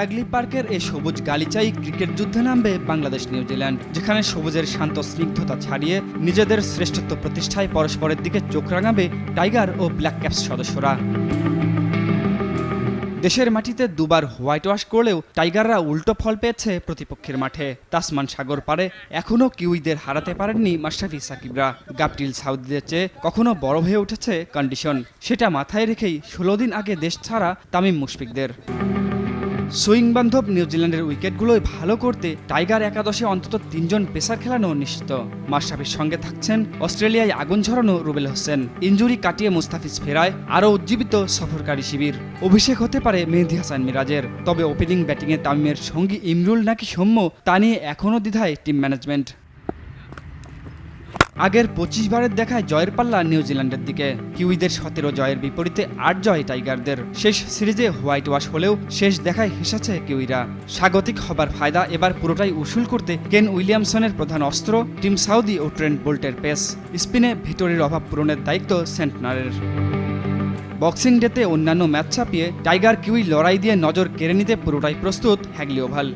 Hagley পার্কের এই সবুজ গালিচাই ক্রিকেট যুদ্ধে নামবে বাংলাদেশ নিউজিল্যান্ড যেখানে সবুজের শান্ত স্নিগ্ধতা ছাড়িয়ে নিজেদের শ্রেষ্ঠত্ব প্রতিষ্ঠায় পরস্পরের দিকে চোখ রাঙাবে টাইগার ও ব্ল্যাক ক্যাপস সদস্যরা। দেশের মাটিতে দুবার হোয়াইট ওয়াশ করলেও টাইগাররা উল্টো ফল পেয়েছে প্রতিপক্ষের মাঠে। তাসমান সাগর পারে এখনও কিউইদের হারাতে পারেননি মাশরাফি সাকিবরা। গাপটিল সাউদিদের চেয়ে কখনো বড় হয়ে উঠেছে কন্ডিশন সেটা মাথায় রেখেই ষোলো দিন আগে দেশ ছাড়া তামিম মুশফিকদের। সুইং বান্ধব নিউজিল্যান্ডের উইকেটগুলোই ভালো করতে টাইগার একাদশে অন্তত তিনজন পেসার খেলানো নিশ্চিত। মাশরাফির সঙ্গে থাকছেন অস্ট্রেলিয়ায় আগুন ঝরানো রুবেল হোসেন। ইঞ্জুরি কাটিয়ে মুস্তাফিজ ফেরায়, আরও উজ্জীবিত সফরকারী শিবির। অভিষেক হতে পারে মেহেদি হাসান মিরাজের, তবে ওপেনিং ব্যাটিংয়ে তামিমের সঙ্গী ইমরুল নাকি সৌম্য তা নিয়ে এখনও দ্বিধায় টিম ম্যানেজমেন্ট। আগের পঁচিশ বারের দেখায় জয়ের পাল্লা নিউজিল্যান্ডের দিকে। কিউইদের সতেরো জয়ের বিপরীতে আট জয় টাইগারদের। শেষ সিরিজে হোয়াইট ওয়াশ হলেও শেষ দেখায় হেসেছে কিউইরা। স্বাগতিক হবার ফায়দা এবার পুরোটাই উসুল করতে কেন উইলিয়ামসনের প্রধান অস্ত্র, টিম সাউদি ও ট্রেন্ট বোল্টের পেস। স্পিনে ভিটোরির অভাব পূরণের দায়িত্ব সেন্টনারের। বক্সিং ডেতে অন্যান্য ম্যাচ ছাপিয়ে টাইগার কিউই লড়াই দিয়ে নজর কেড়ে নিতে পুরোটাই প্রস্তুত হ্যাগলি ওভাল।